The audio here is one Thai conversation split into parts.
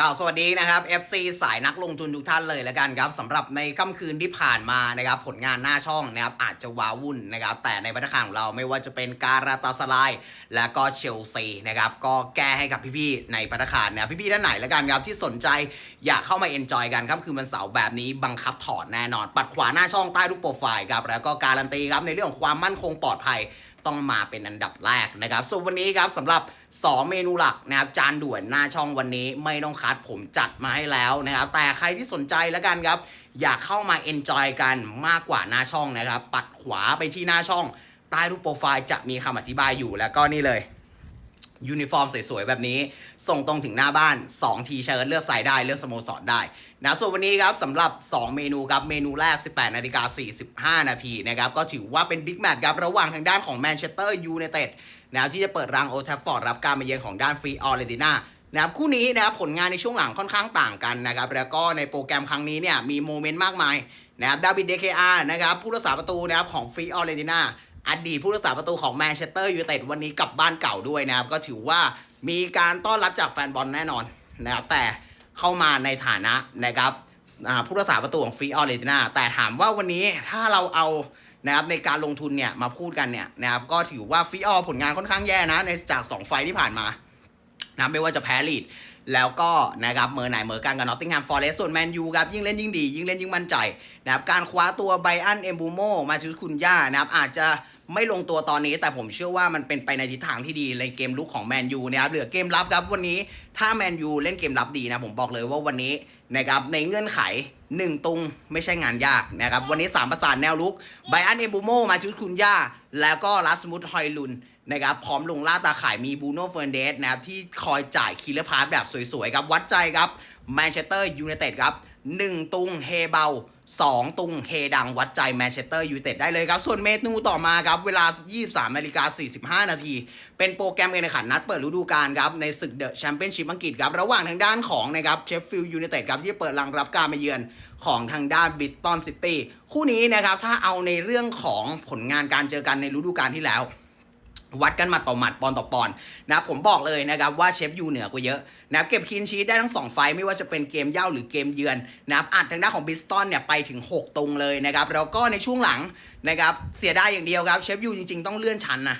กล่าวสวัสดีนะครับ FC สายนักลงทุนทุกท่านเลยแล้วกันครับสำหรับในค่ำคืนที่ผ่านมานะครับผลงานหน้าช่องนะครับอาจจะว้าวุ่นนะครับแต่ในบรรทัดข่าของเราไม่ว่าจะเป็นการาตาสลายและก็เชลซีนะครับก็แก้ให้กับพี่ๆในบรรทัดขาวนะพี่ๆท่านไหนแล้วกันครับที่สนใจอยากเข้ามาเอนจอยกันครับคือวันเสาร์แบบนี้บังคับถอดแน่นอน ปัดขวาหน้าช่องใต้รูปโปรไฟล์ครับแล้วก็การันตีครับในเรื่องของความมั่นคงปลอดภัย ต้องมาเป็นอันดับแรกนะครับส่วนวันนี้ครับสำหรับ 2 เมนูหลักนะครับจานด่วนหน้าช่องวันนี้ไม่ต้องคัดผมจัดมาให้แล้วนะครับแต่ใครที่สนใจแล้วกันครับอยากเข้ามาเอนจอยกันมากกว่าหน้าช่องนะครับ ปัดขวาไปที่หน้าช่อง ใต้รูปโปรไฟล์จะมีคำอธิบายอยู่แล้วก็นี่เลย ยูนิฟอร์มสวยๆ แบบนี้ ส่งตรงถึงหน้าบ้าน 2 ทีเชิร์ตเลือกใส่ได้เลือกสโมสรได้นะส่วนวันนี้ครับสำหรับ 2 เมนูครับ เมนูแรก 18นาฬิกา45 นาทีนะครับ ก็ถือว่าเป็นบิ๊กแมตช์ครับ ระหว่างทางด้านของแมนเชสเตอร์ยูไนเต็ดนะที่จะเปิดรังโอทัฟฟอร์ดรับการมาเยือนของด้านฟรีออเรติน่านะครับคู่นี้นะครับผลงานในช่วงหลังค่อนข้างต่างกันนะครับแล้วก็ในโปรแกรมครั้งนี้เนี่ยมีโมเมนต์มากมายนะครับดาวิดเดเคอาร์นะครับผู้รักษาประตูนะครับของฟรีออเรติน่า อดีตผู้รักษาประตูของแมนเชสเตอร์ยูไนเต็ดวันนี้กลับบ้านเก่าด้วยนะครับ ก็ถือว่ามีการต้อนรับจากแฟนบอลแน่นอนนะครับ แต่เข้ามาในฐานะนะครับผู้รักษาประตูของฟรีออเรตินาแต่ถามว่าวันนี้ถ้าเราเอานะครับในการลงทุนเนี่ยมาพูดกันเนี่ยนะครับก็ถือว่าฟรีออผลงานค่อนข้างแย่นะในจาก 2 ไฟที่ผ่านมานะไม่ว่าจะแพ้ลีดแล้วก็นะครับเมอร์ไหนเมอร์กันกับนอตติงแฮมฟอร์เรสส่วนแมนยูครับยิ่งเล่นยิ่งดี ยิ่งเล่นยิ่งมั่นใจนะครับการคว้าตัวไบอันเอมบูโมมาชิคุณย่านะครับอาจจะ ไม่ลงตัวตอนนี้ แต่ผมเชื่อว่ามันเป็นไปในทิศทางที่ดีในเกมลุกของแมนยูนะครับเหลือเกมรับครับวันนี้ถ้าแมนยูเล่นเกมรับดีนะผมบอกเลยว่าวันนี้นะครับในเงื่อนไข 1 ตุงไม่ใช่งานยากนะครับวันนี้ 3 ประสานแนวลุกไบอันเอมบูโมมาชิคุณย่า แล้วก็ลัสมุดฮอยลุนนะครับพร้อมลงล่าตาข่ายมีบูโน่เฟอร์เดสนะครับที่คอยจ่ายคิลเลอร์พาสแบบสวยๆครับวัดใจครับแมนเชสเตอร์ยูไนเต็ดครับ1ตุงเฮเบา 2 ตุงเฮดังวัดใจแมนเชสเตอร์ยูไนเต็ดได้เลยครับ ส่วนเมนูต่อมาครับ เวลา 23นาฬิกา45 นาที เป็นโปรแกรมการแข่งขันนัดเปิดฤดูกาลครับ ในศึกเดอะแชมเปี้ยนชิพอังกฤษครับ ระหว่างทางด้านของนะครับเชฟฟิลด์ยูไนเต็ดครับ ที่เปิดรังรับการมาเยือนของทางด้านบิตตันซิตี้คู่นี้นะครับถ้าเอาในเรื่องของผลงานการเจอกันในฤดูกาลที่แล้ว วัดกันมาต่อหมัดปอนต่อปอนนะครับผมบอกเลยนะครับว่าเชฟยูเหนือกว่าเยอะนะครับเก็บคีนชีตได้ทั้ง 2 ไฟไม่ว่าจะเป็นเกมเย่าหรือเกมเยือนนะครับอัดทางด้านของบิสตันเนี่ยไปถึง 6 ตรงเลยนะครับแล้วก็ในช่วงหลังนะครับเสียดายอย่างเดียวครับเชฟยูจริงๆ ต้องเลื่อนชั้นนะ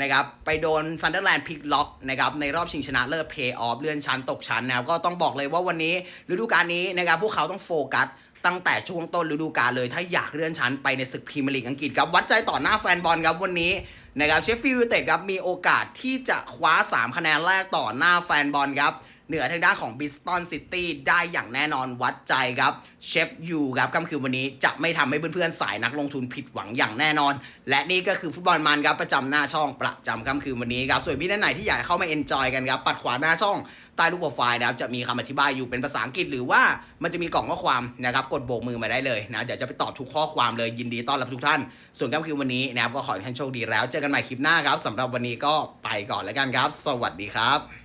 นะครับไปโดนซันเดอร์แลนด์พิกล็อกนะครับในรอบชิงชนะเลิศเพย์ออฟเลื่อนชั้นตกชั้นนะครับก็ต้องบอกเลยว่าวันนี้ฤดูกาลนี้นะครับพวกเขาต้องโฟกัสตั้งแต่ช่วงต้นฤดูกาลเลย ถ้าอยากเลื่อนชั้นไปในศึกพรีเมียร์ลีกอังกฤษครับวัดใจต่อหน้าแฟนบอลครับวันนี้ นะครับเชฟฟิลด์ยูไนเต็ดครับมีโอกาสที่จะคว้า 3 คะแนนแรกต่อหน้าแฟนบอลครับ เหนือทางด้านของบิสตันซิตี้ได้อย่างแน่นอนวัดใจครับเชฟยูครับค่ำคืนวันนี้จะไม่ทำให้เพื่อนๆ สายนักลงทุนผิดหวังอย่างแน่นอน และนี่ก็คือฟุตบอลมันครับประจำหน้าช่องประจำค่ำคืนวันนี้ครับส่วนพี่ท่านไหนที่อยากเข้ามาเอนจอยกันครับปัดขวาหน้าช่องใต้รูปโปรไฟล์นะครับจะมีคำอธิบายอยู่เป็นภาษาอังกฤษหรือว่ามันจะมีกล่องข้อความนะครับกดโบกมือมาได้เลยนะเดี๋ยวจะไปตอบทุกข้อความเลยยินดีต้อนรับทุกท่าน ส่วนค่ำคืนวันนี้นะครับก็ขอให้ท่านโชคดีแล้ว เจอกันใหม่คลิปหน้าครับสำหรับวันนี้ก็ไปก่อนแล้วกันครับ สวัสดีครับ